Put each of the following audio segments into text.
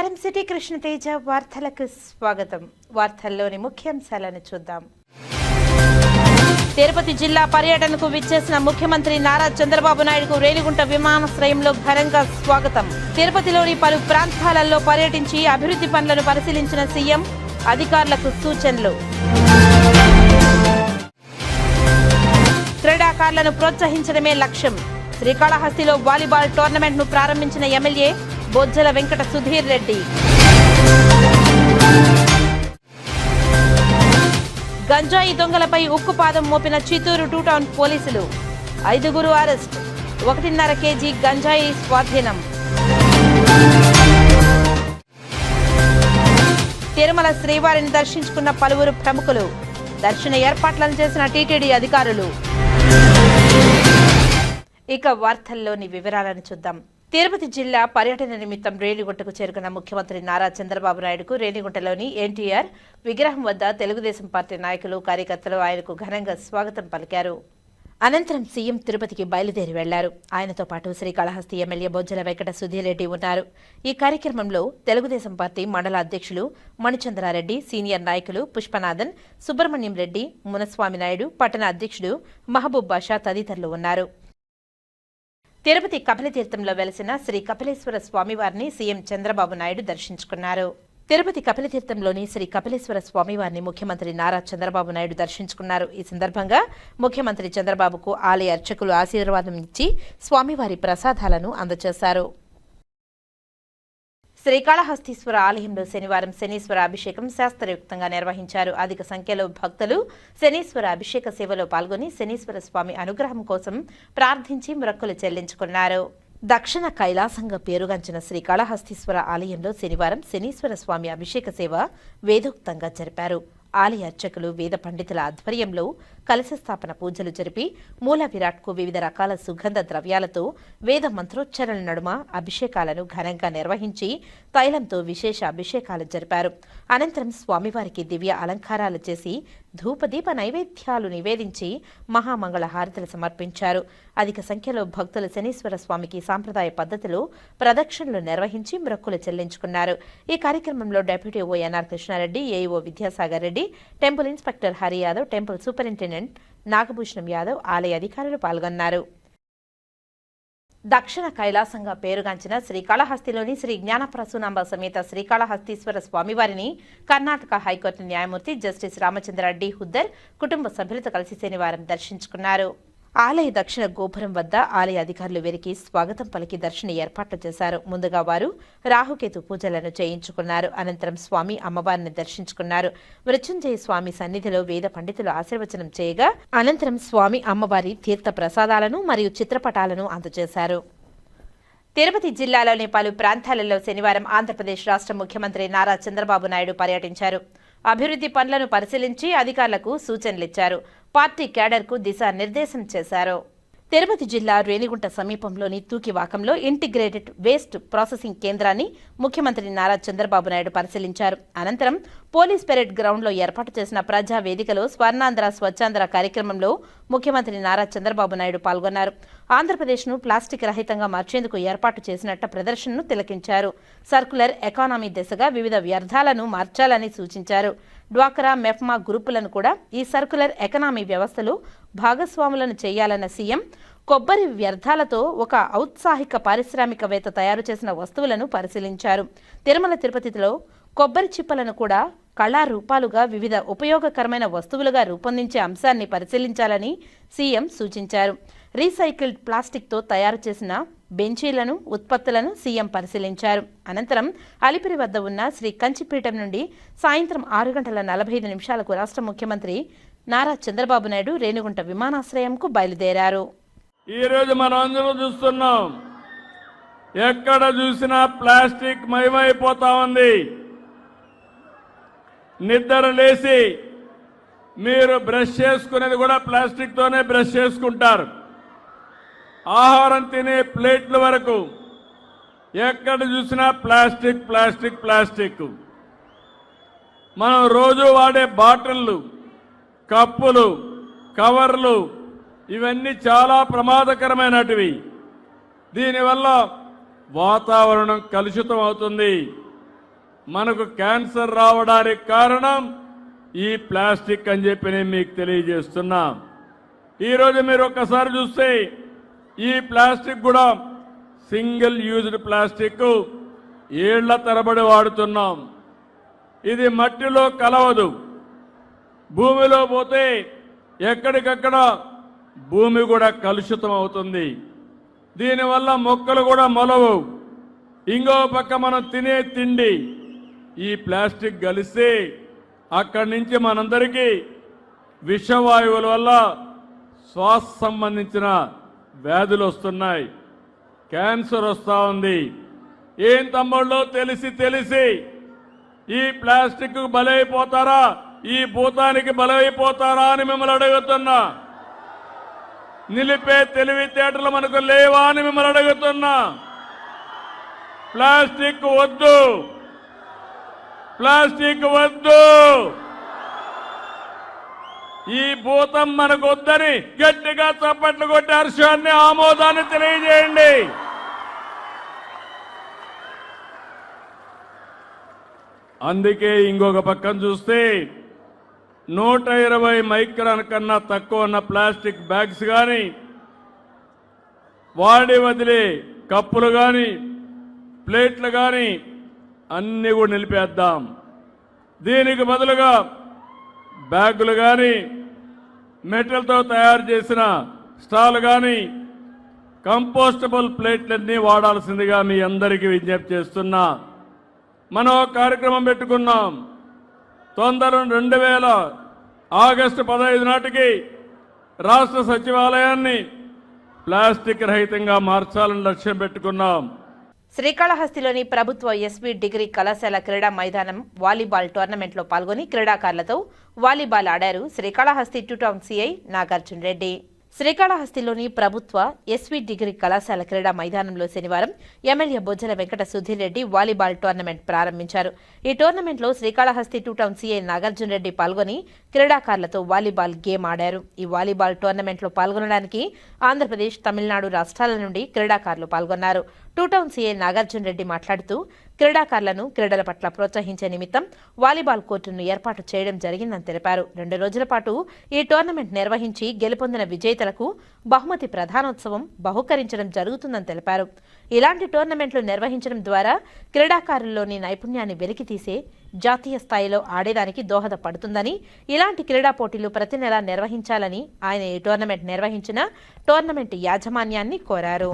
నమస్కారం. సిటీ కృష్ణతేజ వార్తలకు స్వాగతం. వార్తల్లోని ముఖ్యాంశాలను చూద్దాం. తిరుపతి జిల్లా పర్యటనకు విచ్చేసిన ముఖ్యమంత్రి నారా చంద్రబాబు నాయుడుకు రేణిగుంట విమానాశ్రయంలో ఘనంగా స్వాగతం. తిరుపతిలోని పలు ప్రాంతాలలో పర్యటించి అభివృద్ధి పనులను పరిశీలించిన సీఎం అధికారులకు సూచనలు. క్రీడాకారులను ప్రోత్సహించడమే లక్ష్యం. శ్రీకాళహస్తిలో వాలీబాల్ టోర్నమెంట్ను ప్రారంభించిన ఎమ్మెల్యే బొజ్జల వెంకట సుధీర్ రెడ్డి. గంజాయి దొంగలపై ఉక్కుపాదం మోపిన చిత్తూరు టూ టౌన్ పోలీసులు. ఐదుగురు అరెస్ట్. ఒకటిన్నర కేజీ గంజాయి స్వాధీనం. తిరుమల శ్రీవారిని దర్శించుకున్న పలువురు ప్రముఖులు. దర్శన ఏర్పాట్లను చేసిన టీటీడీ అధికారులు. ఇక వార్తల్లోని వివరాలను చూద్దాం. తిరుపతి జిల్లా పర్యటన నిమిత్తం రేణిగుంటకు చేరుకున్న ముఖ్యమంత్రి నారా చంద్రబాబు నాయుడుకు రేణిగుంటలోని ఎన్టీఆర్ విగ్రహం వద్ద తెలుగుదేశం పార్టీ నాయకులు కార్యకర్తలు ఆయనకు ఘనంగా స్వాగతం పలికారు. అనంతరం సీఎం తిరుపతికి బయలుదేరి వెళ్ళారు. ఆయనతో పాటు శ్రీకాళహస్తి ఎమ్మెల్యే బొజ్జల వెంకట సుధీరెడ్డి ఉన్నారు. ఈ కార్యక్రమంలో తెలుగుదేశం పార్టీ మండల అధ్యక్షులు మణిచంద్రారెడ్డి సీనియర్ నాయకులు పుష్పనాథన్ సుబ్రహ్మణ్యం రెడ్డి మునస్వామి నాయుడు పట్టణ అధ్యక్షుడు మహబూబ్ బాషా తదితరులు ఉన్నారు. తిరుపతి కపిలతీర్థంలో వెలసిన శ్రీ కపిలేశ్వర స్వామివారిని సీఎం చంద్రబాబు నాయుడు దర్శించుకున్నారు. తిరుపతి కపిలతీర్థంలోని శ్రీ కపిలేశ్వర స్వామివారిని ముఖ్యమంత్రి నారా చంద్రబాబు నాయుడు దర్శించుకున్నారు. ఈ సందర్భంగా ముఖ్యమంత్రి చంద్రబాబుకు ఆలయ అర్చకులు ఆశీర్వాదం ఇచ్చి స్వామివారి ప్రసాదాలను అందజేశారు. శ్రీకాళహస్తీశ్వర ఆలయంలో శనివారం శనీశ్వర అభిషేకం శాస్త్రయుక్తంగా నిర్వహించారు. అధిక సంఖ్యలో భక్తులు శనీశ్వర అభిషేక సేవలో పాల్గొని శనీశ్వర స్వామి అనుగ్రహం కోసం ప్రార్థించి మొక్కులు చెల్లించుకున్నారు. దక్షిణ కైలాసంగా పేరుగాంచిన శ్రీకాళహస్తీశ్వర ఆలయంలో శనివారం శనీశ్వర స్వామి అభిషేక సేవ వేదోక్తంగా జరిపారు. ఆలయ అర్చకులు వేద పండితుల ఆధ్వర్యంలో కలశ స్థాపన పూజలు జరిపి మూల విరాట్కు వివిధ రకాల సుగంధ ద్రవ్యాలతో వేద మంత్రోచ్చరణల నడుమ అభిషేకాలను ఘనంగా నిర్వహించి తైలంతో విశేష అభిషేకాలు జరిపారు. అనంతరం స్వామివారికి దివ్య అలంకారాలు చేసి ధూపదీప నైవేద్యాలు నివేదించి మహామంగళ హారతులు సమర్పించారు. అధిక సంఖ్యలో భక్తులు శనీశ్వర స్వామికి సాంప్రదాయ పద్ధతిలో ప్రదక్షిణలు నిర్వహించి మొక్కులు చెల్లించుకున్నారు. ఈ కార్యక్రమంలో deputy EO NR Krishnareddy AEO Vidyasagar Reddy temple inspector Hari Yadav temple superintendent Nagabhushanam Yadav ఆలయ అధికారులు పాల్గొన్నారు. దక్షిణ కైలాసంగా పేరుగాంచిన శ్రీకాళహస్తిలోని శ్రీ జ్ఞానప్రసూనాంబ సమేత శ్రీకాళహస్తీశ్వర స్వామివారిని కర్ణాటక హైకోర్టు న్యాయమూర్తి జస్టిస్ రామచంద్ర డి హుద్దర్ కుటుంబ సభ్యులతో కలిసి శనివారం దర్శించుకున్నారు. ఆలయ దక్షిణ గోపురం వద్ద ఆలయ అధికారులు వీరికి స్వాగతం పలికి దర్శన ఏర్పాట్లు చేశారు. ముందుగా వారు రాహుకేతు పూజలను చేయించుకున్నారు. అనంతరం స్వామి అమ్మవారిని దర్శించుకున్నారు. మృత్యుంజయ స్వామి సన్నిధిలో వేద పండితులు ఆశీర్వచనం చేయగా అనంతరం స్వామి అమ్మవారి తీర్థ ప్రసాదాలను మరియు చిత్రపటాలను అందజేశారు. తిరుపతి జిల్లాలోని పలు ప్రాంతాలలో శనివారం ఆంధ్రప్రదేశ్ రాష్ట్ర ముఖ్యమంత్రి నారా చంద్రబాబు నాయుడు పర్యటించారు. అభివృద్ధి పనులను పరిశీలించి అధికారులకు సూచనలిచ్చారు. పార్టీ క్యాడర్కు దిశానిర్దేశం చేశారు. తిరుపతి జిల్లా రేణిగుంట సమీపంలోని తూకివాకంలో ఇంటిగ్రేటెడ్ వేస్ట్ ప్రాసెసింగ్ కేంద్రాన్ని ముఖ్యమంత్రి నారా చంద్రబాబు నాయుడు పరిశీలించారు. అనంతరం పోలీస్ పెరేడ్ గ్రౌండ్లో ఏర్పాటు చేసిన ప్రజా వేదికలో స్వర్ణాంధ్ర స్వచ్ఛాంధ్ర కార్యక్రమంలో ముఖ్యమంత్రి నారా చంద్రబాబు నాయుడు పాల్గొన్నారు. ఆంధ్రప్రదేశ్ను ప్లాస్టిక్ రహితంగా మార్చేందుకు ఏర్పాటు చేసినట్టు ప్రదర్శనను తిలకించారు. సర్కులర్ ఎకానమీ దిశగా వివిధ వ్యర్థాలను మార్చాలని సూచించారు. డ్వాక్రా మెఫ్మా గ్రూపులను కూడా ఈ సర్కులర్ ఎకనామీ వ్యవస్థలో భాగస్వాములను చేయాలన్న సీఎం కొబ్బరి వ్యర్థాలతో ఒక ఔత్సాహిక పారిశ్రామికవేత్త తయారు చేసిన వస్తువులను పరిశీలించారు. తిరుమల తిరుపతిలో కొబ్బరి చిప్పలను కూడా కళారూపాలుగా వివిధ ఉపయోగకరమైన వస్తువులుగా రూపొందించే అంశాన్ని పరిశీలించాలని సీఎం సూచించారు. రీసైకిల్డ్ ప్లాస్టిక్తో తయారు చేసిన బెంచీలను ఉత్పత్తులను సీఎం పరిశీలించారు. అనంతరం అలిపిరి వద్ద ఉన్న శ్రీ కంచిపీఠం నుండి సాయంత్రం ఆరు గంటల నలభై ఐదు నిమిషాలకు రాష్ట్ర ముఖ్యమంత్రి నారా చంద్రబాబు నాయుడు రేణిగుంట విమానాశ్రయంకు బయలుదేరారు. ఈ రోజు మనం అందరం చూస్తున్నాం. ఎక్కడ చూసినా ప్లాస్టిక్ మయమైపోతా ఉంది. నిద్ర లేచి మీరు బ్రష్ చేసుకునేది కూడా ప్లాస్టిక్ తోనే బ్రష్ చేసుకుంటారు. ఆహారం తినే ప్లేట్ల వరకు ఎక్కడ చూసినా ప్లాస్టిక్ ప్లాస్టిక్ ప్లాస్టిక్. మనం రోజు వాడే బాటిళ్ళు కప్పులు కవర్లు ఇవన్నీ చాలా ప్రమాదకరమైనటివి. దీనివల్ల వాతావరణం కలుషితం అవుతుంది మనకు క్యాన్సర్ రావడానికి కారణం ఈ ప్లాస్టిక్ అని చెప్పి నేను మీకు తెలియజేస్తున్నా. ఈరోజు మీరు ఒక్కసారి చూస్తే ఈ ప్లాస్టిక్ కూడా సింగిల్ యూజ్డ్ ప్లాస్టిక్ ఏళ్ళ తరబడి వాడుతున్నాం. ఇది మట్టిలో కలవదు. భూమిలో పోతే ఎక్కడికక్కడ భూమి కూడా కలుషితం అవుతుంది. దీనివల్ల మొక్కలు కూడా మొలవు. ఇంకో పక్క మనం తినే తిండి ఈ ప్లాస్టిక్ కలిస్తే అక్కడి నుంచి మనందరికీ విషవాయువుల వల్ల శ్వాస సంబంధించిన వ్యాధులు వస్తున్నాయి. క్యాన్సర్ వస్తూ ఉంది. ఏం తమ్ముళ్ళు తెలిసి తెలిసి ఈ ప్లాస్టిక్ బలైపోతారా? ఈ భూతానికి బలైపోతారా అని మిమ్మల్ని అడుగుతున్నా. నిలిపే తెలివితేటలు మనకు లేవా అని మిమ్మల్ని అడుగుతున్నా. ప్లాస్టిక్ వద్దు. ప్లాస్టిక్ వద్దు. ఈ భూతం మనకు వద్దని గట్టిగా చప్పట్లు కొట్టి హర్షాన్ని ఆమోదాన్ని తెలియజేయండి. అందుకే ఇంకొక పక్కన చూస్తే నూట ఇరవై మైక్రాన్ కన్నా తక్కువ ఉన్న ప్లాస్టిక్ బ్యాగ్స్ కానీ వాడి వదిలే కప్పులు కానీ ప్లేట్లు కానీ అన్నీ కూడా నిలిపేద్దాం. దీనికి బదులుగా బ్యాగులు కానీ మెటల్తో తయారు చేసిన స్టాల్ కానీ కంపోస్టబుల్ ప్లేట్లన్నీ వాడాల్సిందిగా మీ అందరికీ విజ్ఞప్తి చేస్తున్నా. మనం కార్యక్రమం పెట్టుకున్నాం. తొందర రెండు వేల ఆగస్టు పదహైదు నాటికి రాష్ట్ర సచివాలయాన్ని ప్లాస్టిక్ రహితంగా మార్చాలని లక్ష్యం పెట్టుకున్నాం. శ్రీకాళహస్తిలోని ప్రభుత్వ ఎస్వి డిగ్రీ కళాశాల క్రీడా మైదానం వాలీబాల్ టోర్నమెంట్లో పాల్గొని క్రీడాకారులతో వాలీబాల్ ఆడారు Srikalahasti two town CI Nagarjuna Reddy శ్రీకాళహస్తిలోని ప్రభుత్వ ఎస్వి డిగ్రీ కళాశాల క్రీడా మైదానంలో శనివారం MLA Bojjala Venkata Sudheer Reddy volleyball tournament ప్రారంభించారు. ఈ టోర్నమెంట్లో Srikalahasti two town CI Nagarjuna Reddy పాల్గొని క్రీడాకారులతో వాలీబాల్ గేమ్ ఆడారు. ఈ వాలీబాల్ టోర్నమెంట్లో పాల్గొనడానికి ఆంధ్రప్రదేశ్ తమిళనాడు రాష్ట్రాల నుండి క్రీడాకారులు పాల్గొన్నారు. Two town CI Nagarjuna Reddy మాట్లాడుతూ క్రీడాకారులను క్రీడల పట్ల ప్రోత్సహించే నిమిత్తం వాలీబాల్ కోర్టును ఏర్పాటు చేయడం జరిగిందని తెలిపారు. రెండు రోజుల పాటు ఈ టోర్నమెంట్ నిర్వహించి గెలుపొందిన విజేతలకు బహుమతి ప్రధానోత్సవం బహుకరించడం జరుగుతుందని తెలిపారు. ఇలాంటి టోర్నమెంట్లు నిర్వహించడం ద్వారా క్రీడాకారుల్లోని నైపుణ్యాన్ని వెలికితీసే జాతీయ స్థాయిలో ఆడేదానికి దోహదపడుతుందని ఇలాంటి క్రీడా పోటీలు ప్రతి నెలా నిర్వహించాలని ఆయన ఈ టోర్నమెంట్ నిర్వహించిన టోర్నమెంట్ యాజమాన్యాన్ని కోరారు.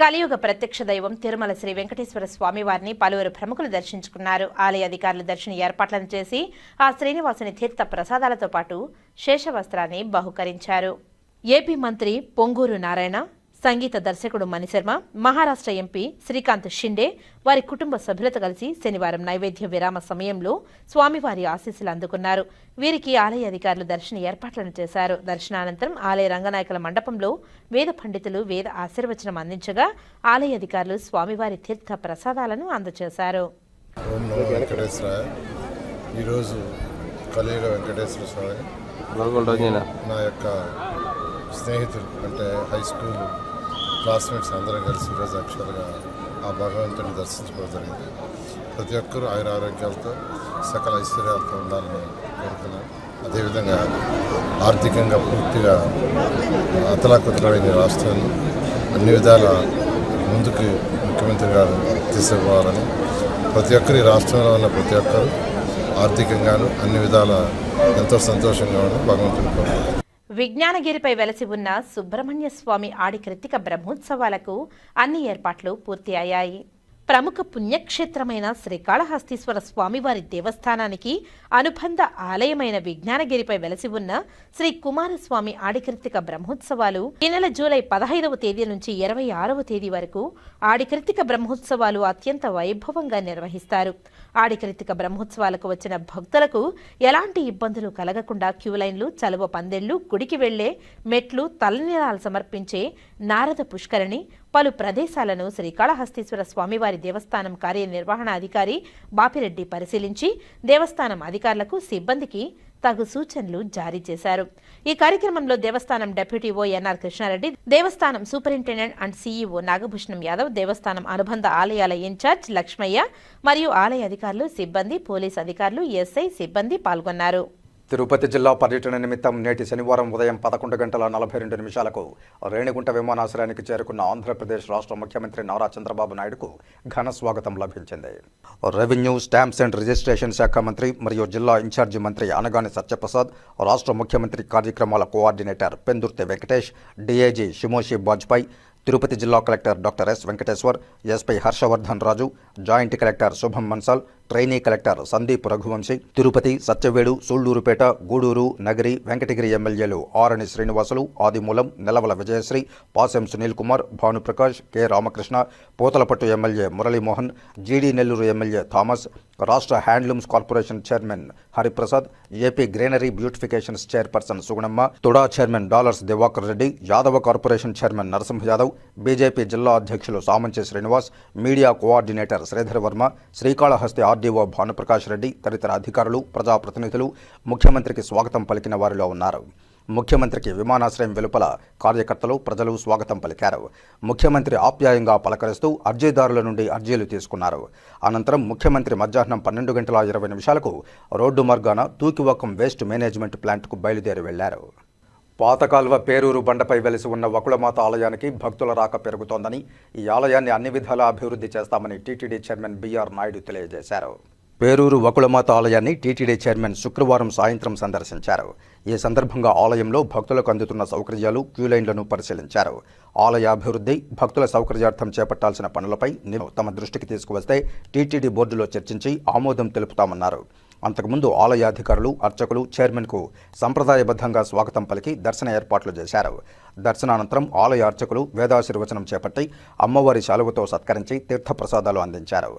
కలియుగ ప్రత్యక్ష దైవం తిరుమల శ్రీ వెంకటేశ్వర స్వామి వారిని పలువురు ప్రముఖులు దర్శించుకున్నారు. ఆలయ అధికారులు దర్శన ఏర్పాట్లను చేసి ఆ శ్రీనివాసుని తీర్థ ప్రసాదాలతో పాటు శేషవస్త్రాన్ని బహుకరించారు. ఏపీ మంత్రి పొంగూరు నారాయణ సంగీత దర్శకుడు మణిశర్మ మహారాష్ట్ర ఎంపీ శ్రీకాంత్ షిండే వారి కుటుంబ సభ్యులతో కలిసి శనివారం నైవేద్య విరామ సమయంలో స్వామివారి ఆశీస్సులు అందుకున్నారు. వీరికి ఆలయ అధికారులు దర్శన ఏర్పాట్లను చేశారు. దర్శనానంతరం ఆలయ రంగనాయకుల మండపంలో వేద పండితులు వేద ఆశీర్వచనం అందించగా ఆలయ అధికారులు స్వామివారి తీర్థ ప్రసాదాలను అందజేశారు ఓం నమో వెంకటేశ్వరాయ ఈరోజు కలియుగ వెంకటేశ్వర స్వామి గోల్గోల్ రోజున? నా యొక్క స్నేహితులు అంటే హై స్కూల్ క్లాస్మేట్స్ అందరం కలిసి ఈరోజు యాక్చువల్గా ఆ భగవంతుని దర్శించుకోవడం జరిగింది. ప్రతి ఒక్కరూ ఆయుర ఆరోగ్యాలతో సకల ఐశ్వర్యాలతో ఉండాలని కోరుతున్నాను అదేవిధంగా ఆర్థికంగా పూర్తిగా అతలాకుతలమైన రాష్ట్రాన్ని అన్ని విధాల ముందుకు ముఖ్యమంత్రి గారు తీసుకుపోవాలని ప్రతి ఒక్కరు ఈ రాష్ట్రంలో ఉన్న ప్రతి ఒక్కరు ఆర్థికంగాను అన్ని విధాల ఎంతో సంతోషంగా ఉండాలని భగవంతుని కోరుతున్నాను విజ్ఞానగిరిపై వెలసి ఉన్న సుబ్రహ్మణ్య స్వామి ఆడి కృతిక బ్రహ్మోత్సవాలకు అన్ని ఏర్పాట్లు పూర్తి అయ్యాయి ప్రముఖ పుణ్యక్షేత్రమైన శ్రీకాళహస్తీశ్వర స్వామివారి దేవస్థానానికి అనుబంధ ఆలయమైన విజ్ఞానగిరిపై వెలసి ఉన్న శ్రీ కుమారస్వామి ఆడికృతిక బ్రహ్మోత్సవాలు ఈ నెల జూలై పదహైదవ తేదీ నుంచి ఇరవై ఆరవ తేదీ వరకు ఆడికృతిక బ్రహ్మోత్సవాలు అత్యంత వైభవంగా నిర్వహిస్తారు. ఆడికృతిక బ్రహ్మోత్సవాలకు వచ్చిన భక్తులకు ఎలాంటి ఇబ్బందులు కలగకుండా క్యూ లైన్లు చలువ పందెళ్ళు గుడికి వెళ్ళే మెట్లు తలనీలాలు సమర్పించే నారద పుష్కరిణి పలు ప్రదేశాలను శ్రీకాళహస్తీశ్వర స్వామివారి దేవస్థానం కార్యనిర్వహణాధికారి బాపిరెడ్డి పరిశీలించి దేవస్థానం అధికారులకు సిబ్బందికి తగు సూచనలు జారీ చేశారు. ఈ కార్యక్రమంలో దేవస్థానం deputy oh NR Krishna Reddy Devasthanam superintendent and CEO Nagabhushanam Yadav దేవస్థానం అనుబంధ ఆలయాల ఇన్ఛార్జ్ లక్ష్మయ్య మరియు ఆలయ అధికారులు సిబ్బంది పోలీస్ అధికారులు ఎస్ఐ సిబ్బంది పాల్గొన్నారు. తిరుపతి జిల్లా పర్యటన నిమిత్తం నేటి శనివారం ఉదయం పదకొండు గంటల నలభై రెండు నిమిషాలకు రేణిగుంట విమానాశ్రయానికి చేరుకున్న ఆంధ్రప్రదేశ్ రాష్ట్ర ముఖ్యమంత్రి నారా చంద్రబాబు నాయుడుకు ఘన స్వాగతం లభించింది. రెవెన్యూ స్టాంప్స్ అండ్ రిజిస్ట్రేషన్ శాఖ మంత్రి మరియు జిల్లా ఇన్ఛార్జి మంత్రి అనగాని సత్యప్రసాద్ రాష్ట్ర ముఖ్యమంత్రి కార్యక్రమాల కోఆర్డినేటర్ పెందుర్తి వెంకటేష్ డిఐజీ షిమోషి బాజ్పాయ్ తిరుపతి జిల్లా collector doctor S Venkateshwar SP Harshavardhan Raju joint collector Shubham Mansal trainee collector Sandeep Raghuvanshi Tirupati Satyavedu Sullurpeta Gudur Nagari Venkatagiri ఎమ్మెల్యేలు Arani Srinivasulu Adimulam Nelavala Vijayasree Pasem Sunil Kumar Bhanuprakash K. Ramakrishna Puthalapattu MLA Muralimohan GD Nellore MLA Thomas రాష్ట్ర handlooms corporation chairman Hariprasad AP greenery beautifications chairperson Sugunamma TUDA chairman dollars Divakar Reddy Yadava corporation chairman Narasimha Yadav BJP జిల్లా అధ్యక్షులు Samanchi Srinivas media coordinator Sridhar Varma Srikalahasti RDO Bhanuprakash Reddy తదితర అధికారులు ప్రజాప్రతినిధులు ముఖ్యమంత్రికి స్వాగతం పలికిన వారిలో ఉన్నారు. ముఖ్యమంత్రికి విమానాశ్రయం వెలుపల కార్యకర్తలు ప్రజలు స్వాగతం పలికారు. ముఖ్యమంత్రి ఆప్యాయంగా పలకరిస్తూ అర్జీదారుల నుండి అర్జీలు తీసుకున్నారు. అనంతరం ముఖ్యమంత్రి మధ్యాహ్నం పన్నెండు గంటల ఇరవై నిమిషాలకు రోడ్డు మార్గాన తూకివకం వేస్ట్ మేనేజ్మెంట్ ప్లాంట్కు బయలుదేరి వెళ్ళారు. పాతకాల్వ పేరూరు బండపై వెలిసి ఉన్న వకుళమాత ఆలయానికి భక్తుల రాక పెరుగుతోందని ఈ ఆలయాన్ని అన్ని విధాలా అభివృద్ధి చేస్తామని టీటీడీ చైర్మన్ బీఆర్ నాయుడు తెలియజేశారు. పేరూరు వకుళమాత ఆలయాన్ని టీటీడీ చైర్మన్ శుక్రవారం సాయంత్రం సందర్శించారు. ఈ సందర్భంగా ఆలయంలో భక్తులకు అందుతున్న సౌకర్యాలు క్యూలైన్లను పరిశీలించారు. ఆలయ అభివృద్ధి భక్తుల సౌకర్యార్థం చేపట్టాల్సిన పనులపై తమ దృష్టికి తీసుకువస్తే టీటీడీ బోర్డులో చర్చించి ఆమోదం తెలుపుతామన్నారు. అంతకుముందు ఆలయాధికారులు అర్చకులు చైర్మన్కు సంప్రదాయబద్ధంగా స్వాగతం పలికి దర్శన ఏర్పాట్లు చేశారు. దర్శనానంతరం ఆలయ అర్చకులు వేదాశీర్వచనం చేపట్టి అమ్మవారి శాలువతో సత్కరించి తీర్థప్రసాదాలు అందించారు.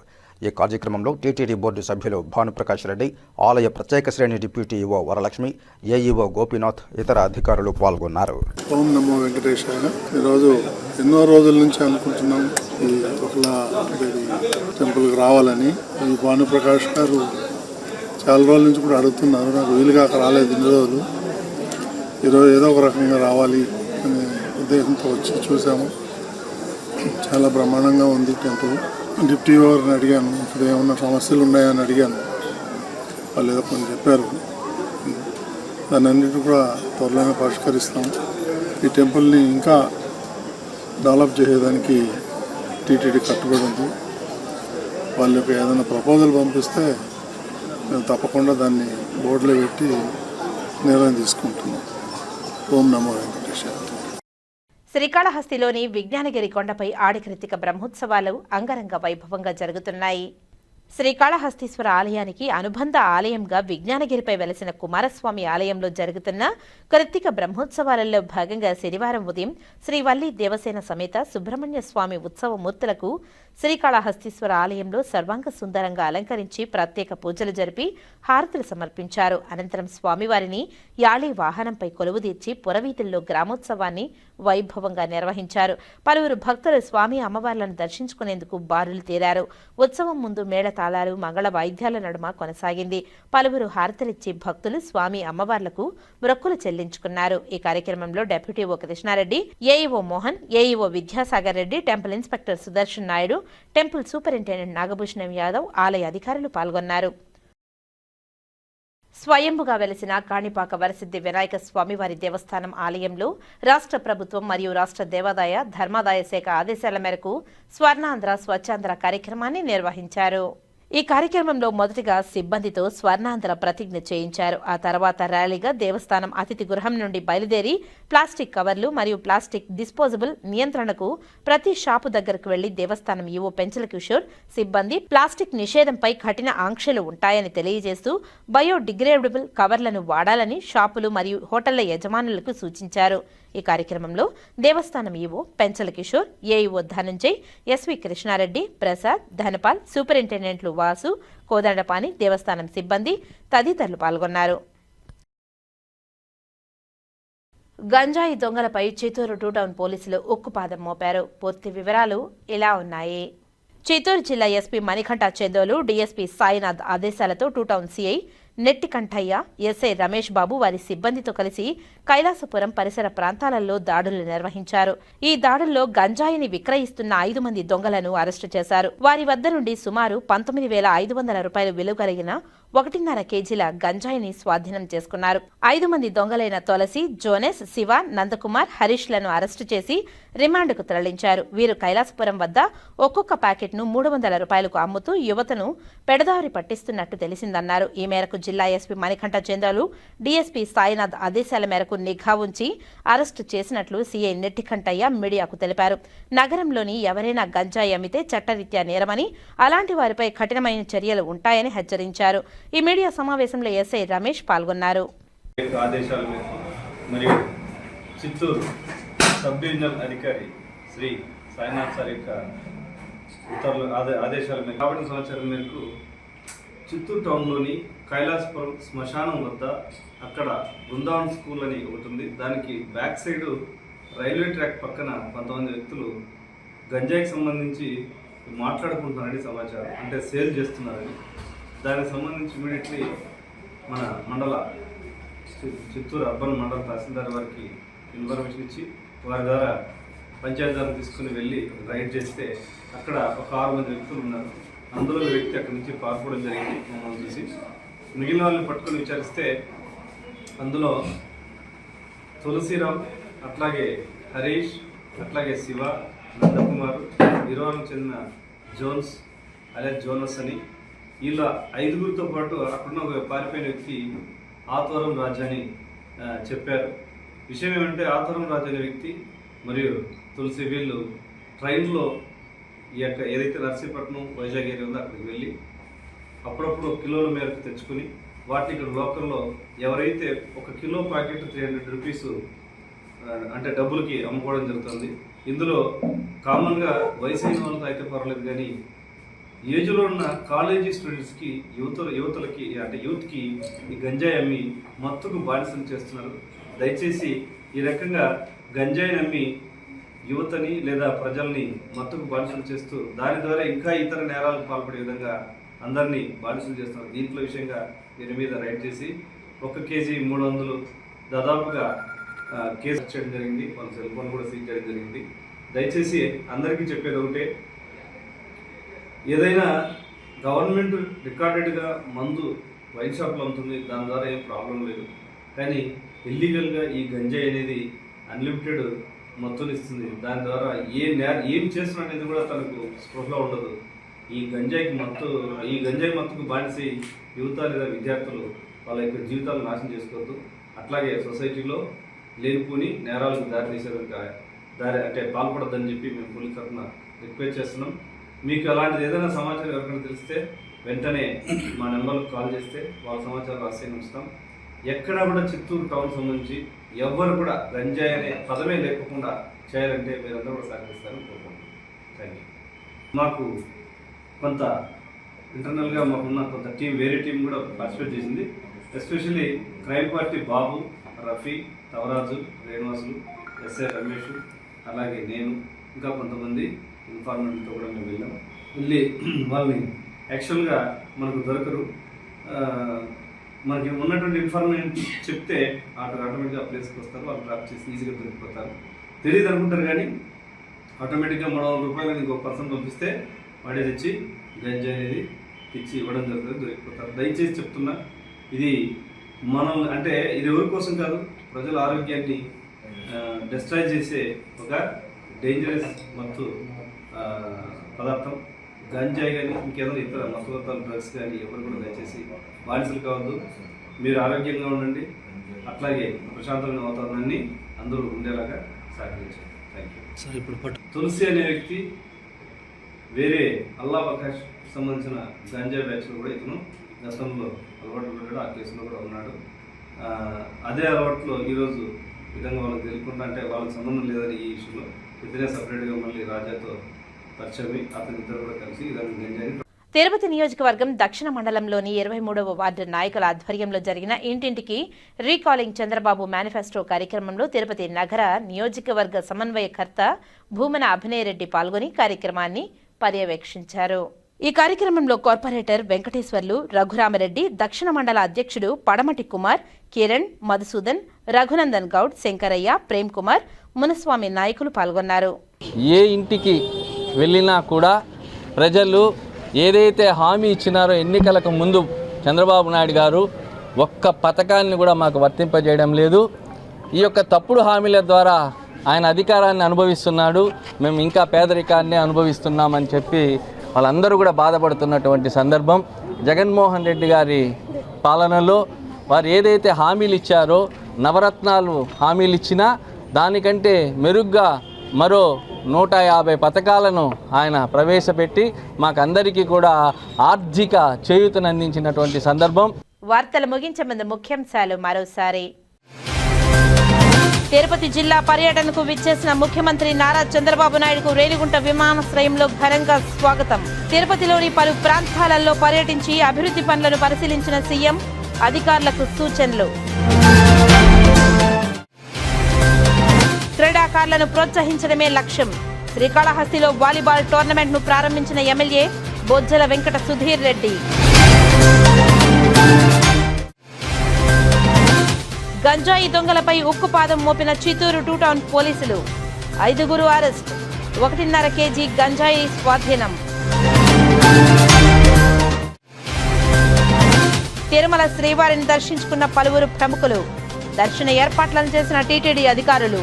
ఈ కార్యక్రమంలో టీటీడీ బోర్డు సభ్యులు భానుప్రకాష్ రెడ్డి ఆలయ ప్రత్యేక శ్రేణి deputy EO Varalakshmi AEO Gopinath ఇతర అధికారులు పాల్గొన్నారు. ఓం నమో వెంకటేశాయ. ఈరోజు ఎన్నో రోజుల నుంచి అనుకుంటున్నాం ఈ ఒకలా టెంపుల్కి రావాలని. ఈ భానుప్రకాష్ గారు చాలా రోజుల నుంచి కూడా అడుగుతున్నారు. నాకు వీలుగా అక్కడ రాలేదు ఇన్ని రోజులు. ఈరోజు ఏదో ఒక రకంగా రావాలి అనే ఉద్దేశంతో వచ్చి చూసాము చాలా బ్రహ్మాండంగా ఉంది టెంపుల్. డిప్టీ వారిని అడిగాను ఇక్కడ ఏమన్నా సమస్యలు ఉన్నాయని అడిగాను. వాళ్ళు ఏదో కొన్ని చెప్పారు. దాన్ని అన్నిటి కూడా త్వరలోనే పరిష్కరిస్తాం. ఈ టెంపుల్ని ఇంకా డెవలప్ చేసేదానికి టీటీడీ కట్టుబడి ఉంది. వాళ్ళకి ఏదైనా ప్రపోజల్ పంపిస్తే మేము తప్పకుండా దాన్ని బోర్డులో పెట్టి నిర్ణయం తీసుకుంటున్నాం. ఓం నమో వెంకటేశ్వర శ్రీకాళహస్తిలోని విజ్ఞానగిరి కొండపై ఆడికృతిక బ్రహ్మోత్సవాలు అంగరంగ వైభవంగా జరుగుతున్నాయి. శ్రీకాళహస్తీశ్వర ఆలయానికి అనుబంధ ఆలయంగా విజ్ఞానగిరిపై వెలసిన కుమారస్వామి ఆలయంలో జరుగుతున్న కృత్తిక బ్రహ్మోత్సవాలలో భాగంగా శనివారం ఉదయం శ్రీవల్లి దేవసేన సమేత సుబ్రహ్మణ్య స్వామి ఉత్సవ మూర్తులకు శ్రీకాళహస్తీశ్వర ఆలయంలో సర్వాంగ సుందరంగా అలంకరించి ప్రత్యేక పూజలు జరిపి హారతులు సమర్పించారు. అనంతరం స్వామివారిని యాళి వాహనంపై కొలువుదీర్చి పురవీధుల్లో గ్రామోత్సవాన్ని వైభవంగా నిర్వహించారు. పలువురు భక్తులు స్వామి అమ్మవార్లను దర్శించుకునేందుకు బారులు తీరారు. ఉత్సవం ముందు మేళతాళాలు మంగళ వాయిద్యాల నడుమ కొనసాగింది. పలువురు హారతలిచ్చి భక్తులు స్వామి అమ్మవార్లకు మొక్కులు చెల్లించుకున్నారు. ఈ కార్యక్రమంలో deputy EO Krishnareddy AEO Mohan AEO Vidyasagar Reddy temple inspector Sudarshan Naidu temple superintendent Nagabhushanam Yadav ఆలయ అధికారులు పాల్గొన్నారు. స్వయంభుగా వెలిసిన కాణిపాక వరసిద్ధి వినాయక స్వామివారి దేవస్థానం ఆలయంలో రాష్ట్ర ప్రభుత్వం మరియు రాష్ట్ర దేవాదాయ ధర్మాదాయ శాఖ ఆదేశాల మేరకు స్వర్ణాంధ్ర స్వచ్ఛాంధ్ర కార్యక్రమాన్ని నిర్వహించారు. ఈ కార్యక్రమంలో మొదటిగా సిబ్బందితో స్వర్ణాంధ్ర ప్రతిజ్ఞ చేయించారు. ఆ తర్వాత ర్యాలీగా దేవస్థానం అతిథి గృహం నుండి బయలుదేరి ప్లాస్టిక్ కవర్లు మరియు ప్లాస్టిక్ డిస్పోజబుల్ నియంత్రణకు ప్రతి షాపు దగ్గరకు వెళ్ళి దేవస్థానం ఈవో పెంచల కిషోర్ సిబ్బంది ప్లాస్టిక్ నిషేధంపై కఠిన ఆంక్షలు ఉంటాయని తెలియజేస్తూ బయోడిగ్రేడబుల్ కవర్లను వాడాలని షాపులు మరియు హోటళ్ళ యజమానులకు సూచించారు. ఈ కార్యక్రమంలో దేవస్థానం EO Penchala Kishore AEO Dhananjay SV Krishnareddy Prasad Dhanapal సూపరింటెండెంట్లు Vasu Kodandapani దేవస్థానం సిబ్బంది తదితరులు పాల్గొన్నారు. గంజాయి దొంగలపై చిత్తూరు టూ టౌన్ పోలీసులు ఉక్కుపాదం మోపారు. పూర్తి వివరాలు ఇలా ఉన్నాయి. చిత్తూరు జిల్లా ఎస్పీ మణికంఠ చందోలు డీఎస్పీ సాయినాథ్ ఆదేశాలతో టూ టౌన్ సీఐ నెట్టి కంఠయ్య ఎస్ఐ రమేష్ బాబు వారి సిబ్బందితో కలిసి కైలాసపురం పరిసర ప్రాంతాలలో దాడులు నిర్వహించారు. ఈ దాడుల్లో గంజాయిని విక్రయిస్తున్న ఐదు మంది దొంగలను అరెస్టు చేశారు. వారి వద్ద నుండి సుమారు పంతొమ్మిది వేల ఐదు వందల రూపాయలు విలువ కలిగిన ఒకటిన్నర కేజీల గంజాయిని స్వాధీనం చేసుకున్నారు. ఐదు మంది దొంగలైన తులసి జోనెస్ శివ నందకుమార్ హరీష్లను అరెస్టు చేసి రిమాండ్కు తరలించారు. వీరు కైలాసపురం వద్ద ఒక్కొక్క ప్యాకెట్ను మూడు వందల రూపాయలకు అమ్ముతూ యువతను పెడదారి పట్టిస్తున్నట్టు తెలిసిందన్నారు. ఈ మేరకు జిల్లా ఎస్పీ మణికంఠ చంద్రాలు డీఎస్పీ సాయినాథ్ ఆదేశాల మేరకు నిఘా ఉంచి అరెస్టు చేసినట్లు సీఐ నెట్టికంఠయ్య మీడియాకు తెలిపారు. నగరంలోని ఎవరైనా గంజాయి అమ్మితే చట్టరీత్యా నేరమని అలాంటి వారిపై కఠినమైన చర్యలు ఉంటాయని హెచ్చరించారు. ఈ మీడియా సమావేశంలో ఎస్ఐ రమేష్ పాల్గొన్నారు. ఆదేశాల మేరకు మరియు చిత్తూరు సబ్ డివిజనల్ అధికారి శ్రీ సాయినాథ్ సార్ యొక్క ఉత్తర్వుల ఆదేశాల మేరకు రాబడిన సమాచారం మేరకు చిత్తూరు టౌన్లోని కైలాసపురం శ్మశానం వద్ద అక్కడ బృందావన్ స్కూల్ అని ఒకటి ఉంది. దానికి బ్యాక్ సైడ్ రైల్వే ట్రాక్ పక్కన కొంతమంది వ్యక్తులు గంజాయికి సంబంధించి మాట్లాడుకుంటున్నారని సమాచారం అంటే సేల్ చేస్తున్నారని దానికి సంబంధించి ఇమీడియట్లీ మన మండల చి- చిత్తూరు అర్బన్ మండల తహసీల్దార్ వారికి ఇన్ఫర్మేషన్ ఇచ్చి వారి ద్వారా పంచాయతీ ద్వారా తీసుకుని వెళ్ళి రైడ్ చేస్తే అక్కడ ఒక ఆరు మంది వ్యక్తులు ఉన్నారు. అందులో వ్యక్తి అక్కడి నుంచి పారిపోవడం జరిగింది మమ్మల్ని చూసి. మిగిలిన వాళ్ళని పట్టుకొని విచారిస్తే అందులో తులసిరామ్ అట్లాగే హరీష్ అట్లాగే శివ నందకుమార్ ఇరవైకి చెందిన జోన్స్ అదే జోనస్ అని వీళ్ళ ఐదుగురితో పాటు అక్కడున్న ఒక పారిపోయిన వ్యక్తి ఆత్వరం రాజాని చెప్పారు. విషయం ఏమంటే ఆత్వరం రాజు అనే వ్యక్తి మరియు తులసి వీళ్ళు ట్రైన్లో ఈ యొక్క ఏదైతే నర్సీపట్నం వైజాగ్ ఏరియా ఉందో అక్కడికి వెళ్ళి అప్పుడప్పుడు కిలోల మేరకు తెచ్చుకుని వాటిని ఇక్కడ లోకల్లో ఎవరైతే ఒక kilo packet three hundred rupees అంటే డబ్బులకి అమ్ముకోవడం జరుగుతుంది. ఇందులో కామన్గా వయసు అయిన వాళ్ళతో అయితే పర్వాలేదు కానీ ఏజ్లో ఉన్న కాలేజీ స్టూడెంట్స్కి యువత యువతలకి అంటే యూత్కి ఈ గంజాయి అమ్మి మత్తుకు బానిసలు చేస్తున్నారు. దయచేసి ఈ రకంగా గంజాయిని అమ్మి యువతని లేదా ప్రజల్ని మత్తుకు బానిసలు చేస్తూ దాని ద్వారా ఇంకా ఇతర నేరాలకు పాల్పడే విధంగా అందరినీ బానిసలు చేస్తున్నారు. దీంట్లో విషయంగా దీని మీద రైడ్ చేసి ఒక కేజీ మూడు వందలు దాదాపుగా కేసు చేయడం జరిగింది. వాళ్ళ సెల్ ఫోన్ కూడా సీజ్ చేయడం జరిగింది. దయచేసి అందరికీ చెప్పేది ఒకటే ఏదైనా గవర్నమెంట్ రికార్డెడ్గా మందు వైన్ షాప్లో అమ్ముతుంది దాని ద్వారా ఏం ప్రాబ్లం లేదు. కానీ ఇల్లీగల్గా ఈ గంజాయి అనేది అన్లిమిటెడ్ మొత్తం ఇస్తుంది. దాని ద్వారా ఏ నే ఏం చేస్తున్నా అనేది కూడా తనకు స్పృహలో ఉండదు. ఈ గంజాయికి మత్తు ఈ గంజాయి మత్తుకు బానిసి యువత లేదా విద్యార్థులు వాళ్ళ యొక్క జీవితాలు నాశనం చేసుకోవద్దు. అట్లాగే సొసైటీలో లేనిపోని నేరాలకు దారి తీసేదానికి దారి అంటే పాల్పడద్దని చెప్పి మేము పోలీస్ తరఫున రిక్వెస్ట్ చేస్తున్నాం. మీకు అలాంటిది ఏదైనా సమాచారం ఎవరికైనా తెలిస్తే వెంటనే మా నెంబర్కి కాల్ చేస్తే వాళ్ళ సమాచారం రాసి ఉంచుతాం. ఎక్కడ కూడా చిత్తూరు టౌన్ సంబంధించి ఎవ్వరు కూడా రంజాయ్ అనే పదమే లేకుండా చేయాలంటే మీరందరూ కూడా సహకరిస్తారని కోరుకుంటున్నాం. థ్యాంక్ యూ మాకు కొంత ఇంటర్నల్గా మాకున్న కొంత టీం వేరే టీం కూడా పార్టిసిపేట్ చేసింది. Especially crime party Babu Rafi Tavaraju Srinivasulu SI Ramesh అలాగే నేను ఇంకా కొంతమంది ఇన్ఫార్మెంట్తో కూడా మేము వెళ్ళాం. వెళ్ళి వాళ్ళని యాక్చువల్గా మనకు దొరకరు. మనకి ఉన్నటువంటి ఇన్ఫర్మేషన్ చెప్తే అక్కడ ఆటోమేటిక్గా ప్లేస్కి వస్తారు. వాళ్ళు డ్రాప్ చేసి ఈజీగా దొరికిపోతారు. తెలియదు అనుకుంటారు కానీ ఆటోమేటిక్గా మూడు వందల రూపాయలు ఇంకో పర్సన్ పంపిస్తే వాడే తెచ్చి గంజాయి అనేది తెచ్చి ఇవ్వడం జరుగుతుంది దొరికిపోతారు. దయచేసి చెప్తున్నా ఇది మనం అంటే ఇది ఎవరి కోసం కాదు ప్రజల ఆరోగ్యాన్ని డిస్ట్రాయ్ చేసే ఒక డేంజరస్ మత్తు పదార్థం. గంజాయి కానీ ఇంకేదైనా ఇతర మత్తు డ్రగ్స్ కానీ ఎవరు కూడా దయచేసి బానిసలు కావద్దు. మీరు ఆరోగ్యంగా ఉండండి. అట్లాగే ప్రశాంతమైన వాతావరణాన్ని అందరూ ఉండేలాగా సహకరించండి. థ్యాంక్ యూ తులసి అనే వ్యక్తి వేరే అల్లా బకాష్ సంబంధించిన గంజా బ్యాచ్లో కూడా ఇతను గతంలో అలవాటు పడ్డాడు ఆ కేసులో కూడా ఉన్నాడు. అదే అలవాట్లో ఈరోజు విధంగా వాళ్ళకి తెలియకుండా అంటే వాళ్ళకి సంబంధం లేదని ఈ ఇష్యూలో ఇద్దరే సపరేట్గా మళ్ళీ రాజాతో పరిచయమై అతని ఇద్దరు కూడా కలిసి ఇదాన్ని గంజాయిని తిరుపతి నియోజకవర్గం దక్షిణ మండలంలోని ఇరవై మూడవ వార్డు నాయకుల ఆధ్వర్యంలో జరిగిన ఇంటింటికి రీకాలింగ్ చంద్రబాబు మేనిఫెస్టో కార్యక్రమంలో తిరుపతి నగర నియోజకవర్గ సమన్వయకర్త భూమన అభినయరెడ్డి పాల్గొని కార్యక్రమాన్ని పర్యవేక్షించారు. ఈ కార్యక్రమంలో కార్పొరేటర్ వెంకటేశ్వర్లు రఘురామరెడ్డి దక్షిణ మండల అధ్యక్షుడు పడమటి కుమార్ కిరణ్ మధుసూదన్ రఘునందన్ గౌడ్ శంకరయ్య ప్రేమ్ కుమార్ మునస్వామి నాయకులు పాల్గొన్నారు. ఏ ఇంటికి వెళ్ళినా కూడా ప్రజలు ఏదైతే హామీ ఇచ్చినారో ఎన్నికలకు ముందు చంద్రబాబు నాయుడు గారు ఒక్క పథకాన్ని కూడా మాకు వర్తింపజేయడం లేదు. ఈ యొక్క తప్పుడు హామీల ద్వారా ఆయన అధికారాన్ని అనుభవిస్తున్నాడు. మేము ఇంకా పేదరికాన్ని అనుభవిస్తున్నామని చెప్పి వాళ్ళందరూ కూడా బాధపడుతున్నటువంటి సందర్భం. జగన్మోహన్ రెడ్డి గారి పాలనలో వారు ఏదైతే హామీలు ఇచ్చారో నవరత్నాలు హామీలు ఇచ్చినా దానికంటే మెరుగ్గా మరో నూట యాభై పథకాలను ఆయన ప్రవేశపెట్టి మాకందరికీ కూడా ఆర్థిక చేయూతనందించినటువంటి సందర్భం. వార్తలు ముగించే ముందు ముఖ్యాంశాలు మరోసారి. తిరుపతి జిల్లా పర్యటనకు విచ్చేసిన ముఖ్యమంత్రి నారా చంద్రబాబు నాయుడుకు రేణిగుంట విమానాశ్రయంలో ఘనంగా స్వాగతం. తిరుపతిలోని పలు ప్రాంతాలలో పర్యటించి అభివృద్ధి పనులను పరిశీలించిన సీఎం అధికారులకు సూచనలు. క్రీడాకారులను ప్రోత్సహించడమే లక్ష్యం. శ్రీకాళహస్తిలో వాలీబాల్ టోర్నమెంట్ను ప్రారంభించిన ఎమ్మెల్యే బొజ్జల వెంకట సుధీర్ రెడ్డి. గంజాయి దొంగలపై ఉక్కుపాదం మోపిన చిత్తూరు టూ టౌన్ పోలీసులు. ఐదుగురు అరెస్ట్. ఒకటిన్నర కేజీ గంజాయి స్వాధీనం. తిరుమల శ్రీవారిని దర్శించుకున్న పలువురు ప్రముఖులు. దర్శన ఏర్పాట్లను చేసిన టీటీడీ అధికారులు.